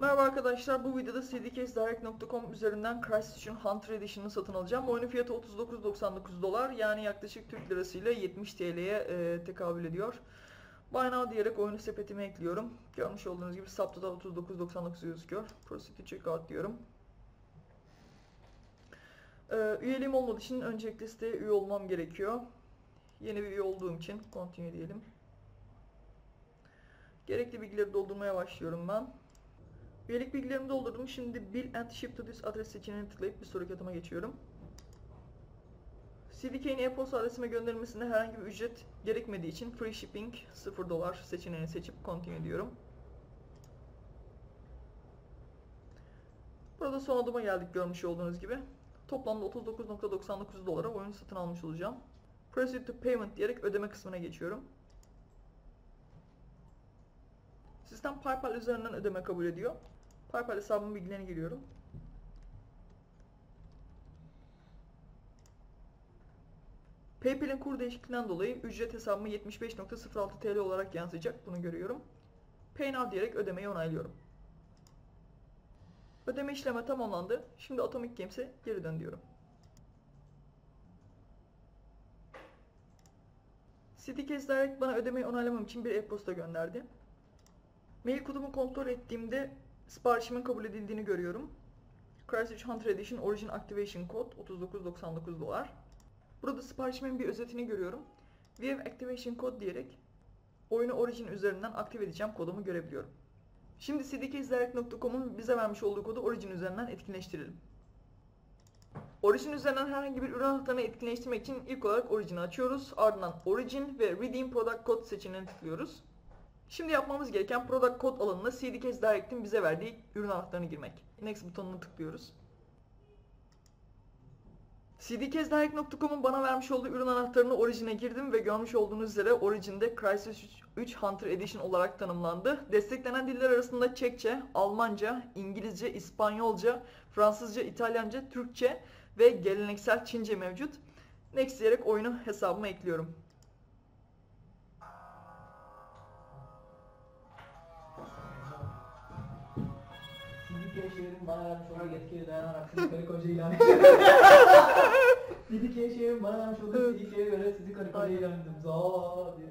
Merhaba arkadaşlar, bu videoda cdcasedirect.com üzerinden Crysis Hunter Edition'ını satın alacağım. Oyunun fiyatı 39.99 dolar, yani yaklaşık Türk lirası ile 70 TL'ye e, tekabül ediyor. Buy now diyerek oyunu sepetime ekliyorum. Görmüş olduğunuz gibi Sapto'da 39.99 gözüküyor. Proceed to checkout diyorum. E, üyeliğim olmadığı için öncelikle siteye üye olmam gerekiyor. Yeni bir üye olduğum için continue diyelim. Gerekli bilgileri doldurmaya başlıyorum ben. Üyelik bilgilerimi doldurdum. Şimdi Bill and Ship to this adres seçeneğini tıklayıp bir sonraki adıma geçiyorum. CDK'nin e-posta adresime gönderilmesinde herhangi bir ücret gerekmediği için Free Shipping 0 dolar seçeneğini seçip Continue diyorum. Burada son adıma geldik görmüş olduğunuz gibi. Toplamda 39.99 dolara oyunu satın almış olacağım. Proceed to Payment diyerek ödeme kısmına geçiyorum. Sistem PayPal üzerinden ödeme kabul ediyor. PayPal hesabımın bilgilerine giriyorum. PayPal'in kur değişikliğinden dolayı ücret hesabıma 75.06 TL olarak yansıyacak. Bunu görüyorum. Pay Now diyerek ödemeyi onaylıyorum. Ödeme işlemi tamamlandı. Şimdi Atomic Games'e geri dön diyorum. CityCase Direct bana ödemeyi onaylamam için bir e-posta gönderdi. Mail kodumu kontrol ettiğimde siparişimin kabul edildiğini görüyorum. Crysis 3 Hunter Edition Origin Activation Code 39.99 dolar. Burada siparişimin bir özetini görüyorum. Have Activation Code diyerek oyunu Origin üzerinden aktive edeceğim kodumu görebiliyorum. Şimdi cdcasedirect.com'un bize vermiş olduğu kodu Origin üzerinden etkinleştirelim. Origin üzerinden herhangi bir ürün anahtarını etkinleştirmek için ilk olarak Origin'i açıyoruz. Ardından Origin ve Redeem Product Code seçeneğini tıklıyoruz. Şimdi yapmamız gereken Product Code alanına CDCase Direct'in bize verdiği ürün anahtarını girmek. Next butonuna tıklıyoruz. cdcasedirect.com'un bana vermiş olduğu ürün anahtarını Origin'e girdim ve görmüş olduğunuz üzere Origin'de Crysis 3 Hunter Edition olarak tanımlandı. Desteklenen diller arasında Çekçe, Almanca, İngilizce, İspanyolca, Fransızca, İtalyanca, Türkçe ve geleneksel Çince mevcut. Next diyerek oyunu hesabıma ekliyorum. Sidike şehrin bana vermiş olduğu yetkiye dayanarak sizi karı koca ilan Sidike şehrin bana vermiş olduğu Sidike'ye göre sizi karı koca ilan ettim. Za diye.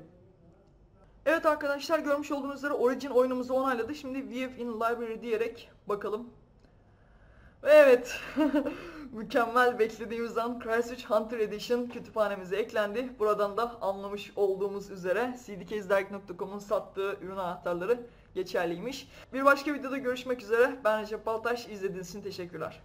Evet arkadaşlar görmüş olduğunuz üzere Origin oyunumuzu onayladı. Şimdi View in Library diyerek bakalım. Ve evet mükemmel beklediğimiz an 3 Hunter Edition kütüphanemize eklendi. Buradan da anlamış olduğumuz üzere cdcasedirect.com'un sattığı ürün anahtarları geçerliymiş. Bir başka videoda görüşmek üzere. Ben Recep Baltaş. İzlediğiniz için teşekkürler.